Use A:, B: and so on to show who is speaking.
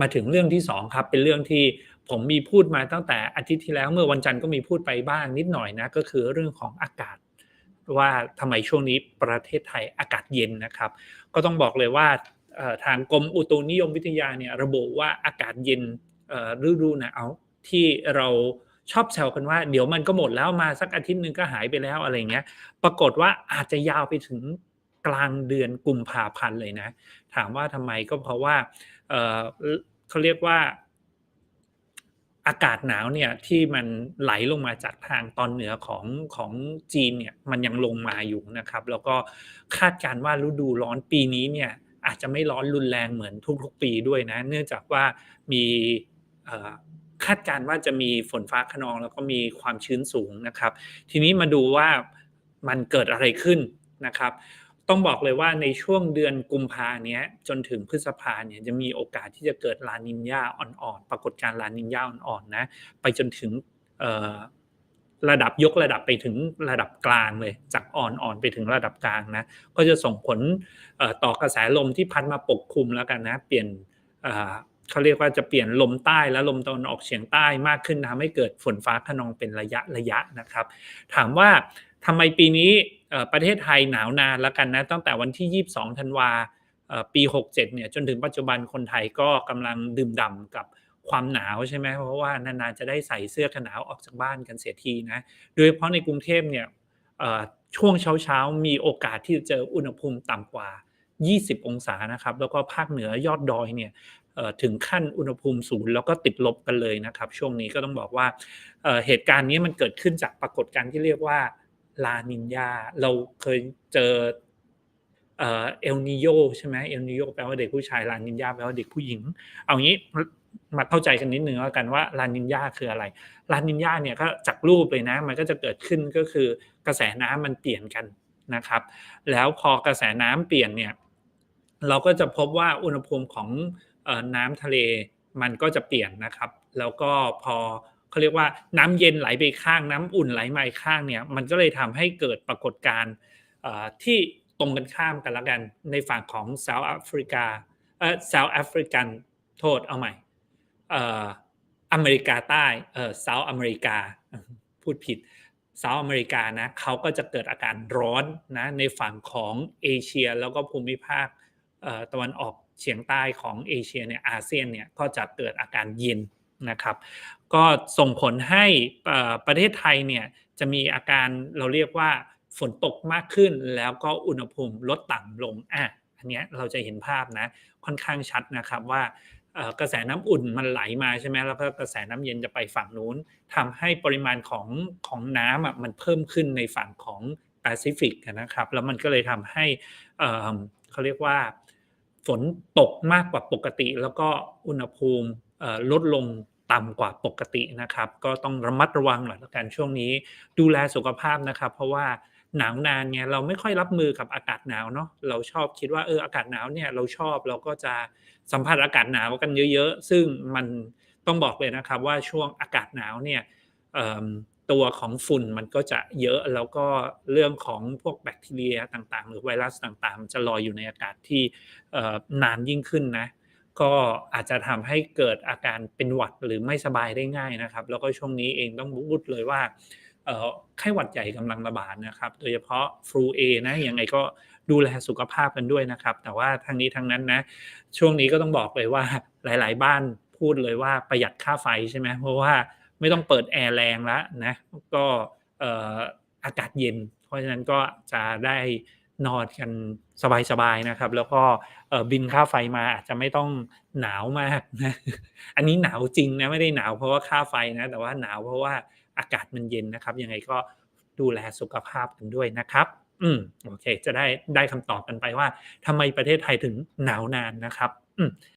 A: มาถึงเรื่องที่สองครับเป็นเรื่องที่ผมมีพูดมาตั้งแต่อาทิตย์ที่แล้วเมื่อวันจันทร์ก็มีพูดไปบ้างนิดหน่อยนะก็คือเรื่องของอากาศ ว่าทำไมช่วงนี้ประเทศไทยอากาศเย็นนะครับ ก็ต้องบอกเลยว่าทางกรมอุตุนิยมวิทยาเนี่ยระบุว่าอากาศเย็นฤดูหนาวที่เราชอบแซวกันว่าเดี๋ยวมันก็หมดแล้วมาสักอาทิตย์หนึ่งก็หายไปแล้วอะไรเงี้ย ปรากฏว่าอาจจะยาวไปถึง กลางเดือนกุมภาพันธ์เลยนะ ถามว่าทำไมก็เพราะว่าเเขาเรียกว่าอากาศหนาวเนี่ยที่มันไหลลงมาจากทางตอนเหนือของของจีนเนี่ยมันยังลงมาอยู่นะครับ แล้วก็คาดการว่าฤดูร้อนปีนี้เนี่ยอาจจะไม่ร้อนรุนแรงเหมือนทุกๆปีด้วยนะ เนื่องจากว่ามีคาดการว่าจะมีฝนฟ้าขนองแล้วก็มีความชื้นสูงนะครับ ทีนี้มาดูว่ามันเกิดอะไรขึ้นนะครับ ต้องบอกเลยว่าในช่วงเดือนกุมภาเนี้ยจนถึงพฤษภาเนี่ยจะมีโอกาสที่จะเกิดลานินยาอ่อนๆ ปรากฏการลานินยาอ่อนๆนะไปจนถึงระดับยกระดับไปถึงระดับกลางเลย จากอ่อนๆไปถึงระดับกลางนะก็จะส่งผลต่อกระแสลมที่พัดมาปกคลุมแล้วกันนะ เปลี่ยนเขาเรียกว่าจะเปลี่ยนลมใต้และลมตะวันออกเฉียงใต้มากขึ้นทำให้เกิดฝนฟ้าขนองเป็นระยะระยะนะครับ ถามว่าทำไมปีนี้ ประเทศไทยหนาวนานแล้วกันนะตั้งแต่วันที่ 22ธันวาปี 67เนี่ยจนถึงปัจจุบันคนไทยก็กำลังดื่มด่ำกับความหนาวใช่ไหมเพราะว่านานๆจะได้ใส่เสื้อกันหนาวออกจากบ้านกันเสียทีนะโดยเฉพาะในกรุงเทพเนี่ยช่วงเช้าๆ มีโอกาสที่จะเจออุณหภูมิต่ำกว่า 20 องศานะครับ แล้วก็ภาคเหนือยอดดอยเนี่ยถึงขั้นอุณหภูมิศูนย์แล้วก็ติดลบกันเลยนะครับ ช่วงนี้ก็ต้องบอกว่าเหตุการณ์นี้มันเกิดขึ้นจากปรากฏการณ์ที่เรียกว่า ลานินยาเราเคยเจอเอลนิโยใช่ไหมเอลนิโยแปลว่าเด็กผู้ชายลานินยาแปลว่าเด็กผู้หญิง เอางี้มาเข้าใจกันนิดนึงแล้วกันว่าลานินยาคืออะไรลานินยาเนี่ยก็จากรูปเลยนะ มันก็จะเกิดขึ้นก็คือกระแสน้ำมันเปลี่ยนกันนะครับ แล้วพอกระแสน้ำเปลี่ยนเนี่ยเราก็จะพบว่าอุณหภูมิของน้ำทะเลมันก็จะเปลี่ยนนะครับ แล้วก็พอ เขาเรียกว่าน้ำเย็นไหลไปข้างน้ำอุ่นไหลมาข้างเนี่ยมันก็เลยทำให้เกิดปรากฏการณ์ที่ตรงกันข้ามกันละกันในฝั่งของเซาท์แอฟริกาเออเซาท์แอฟริกันโทษเอาใหม่เอ่ออเมริกาใต้เออเซาท์อเมริกาพูดผิดเซาท์อเมริกานะเขาก็จะเกิดอาการร้อนนะในฝั่งของเอเชียแล้วก็ภูมิภาคตะวันออกเฉียงใต้ของเอเชียเนี่ยอาเซียนเนี่ยก็จะเกิดอาการเย็น นะครับ ก็ส่งผลให้ประเทศไทยเนี่ยจะมีอาการเราเรียกว่าฝนตกมากขึ้น แล้วก็อุณหภูมิลดต่ำลงอะอันนี้เราจะเห็นภาพนะค่อนข้างชัดนะครับว่ากระแสน้ำอุ่นมันไหลมาใช่ไหมแล้วก็กระแสน้ำเย็นจะไปฝั่งนู้นทำให้ปริมาณของของน้ำอะมันเพิ่มขึ้นในฝั่งของแปซิฟิกนะครับ แล้วมันก็เลยทำให้เขาเรียกว่า ฝนตกมากกว่าปกติ แล้วก็อุณหภูมิลดลงต่ำกว่าปกตินะครับ ก็ต้องระมัดระวังหน่อยละกันช่วงนี้ ดูแลสุขภาพนะครับ เพราะว่าหนาวนานเนี่ยเราไม่ค่อยรับมือกับอากาศหนาวเนาะเราชอบคิดว่าเอออากาศหนาวเนี่ยเราชอบเราก็จะสัมผัสอากาศหนาวกันเยอะ ๆ ซึ่งมันต้องบอกเลยนะครับว่าช่วงอากาศหนาวเนี่ย ตัวของฝุ่นมันก็จะเยอะแล้วก็เรื่องของพวกแบคทีเรียต่างๆ หรือไวรัสต่างๆ จะลอยอยู่ในอากาศที่นานยิ่งขึ้นนะก็อาจจะทำให้เกิดอาการเป็นหวัดหรือไม่สบายได้ง่ายนะครับ แล้วก็ช่วงนี้เองต้องพูดเลยว่าไข้หวัดใหญ่กำลังระบาดนะครับ โดยเฉพาะฟลูเอนะยังไงก็ดูแลสุขภาพกันด้วยนะครับ แต่ว่าทางนี้ทางนั้นนะช่วงนี้ก็ต้องบอกเลยว่าหลาย ๆ บ้านพูดเลยว่าประหยัดค่าไฟใช่ไหมเพราะว่า ไม่ต้องเปิดแอร์แรงแล้วนะก็อากาศเย็น เพราะฉะนั้นก็จะได้นอนกันสบายๆนะครับ แล้วก็บินค่าไฟมาอาจจะไม่ต้องหนาวมากนะอันนี้หนาวจริงนะไม่ได้หนาวเพราะว่าค่าไฟนะ แต่ว่าหนาวเพราะว่าอากาศมันเย็นนะครับ ยังไงก็ดูแลสุขภาพกันด้วยนะครับ อืมโอเค จะได้ได้คำตอบกันไปว่าทำไมประเทศไทยถึงหนาวนานนะครับ อืม